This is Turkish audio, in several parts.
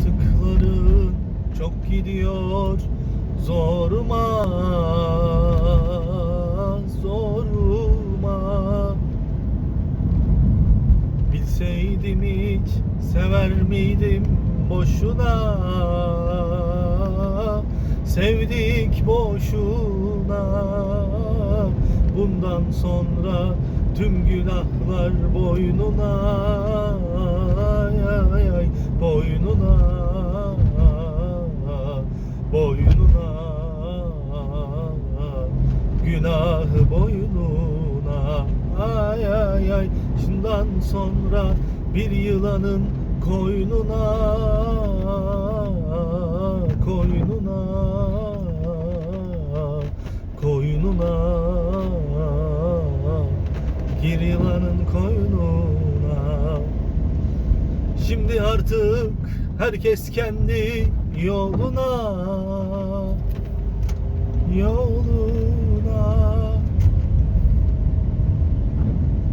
Yaptıkların çok gidiyor zoruma zoruma. Bilseydim hiç sever miydim boşuna? Sevdik boşuna. Bundan sonra tüm günahlar boynuna boynuna Günahı boynuna. Ay ay ay Şundan sonra bir yılanın koynuna Koynuna Koynuna. Gir yılanın koynuna Şimdi artık herkes kendi yoluna Yoluna.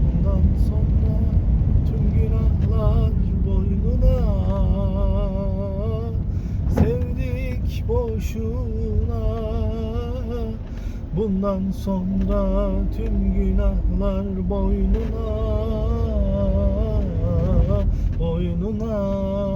Bundan sonra tüm günahlar boynuna. Sevdik boşuna. Bundan sonra tüm günahlar boynuna Bye.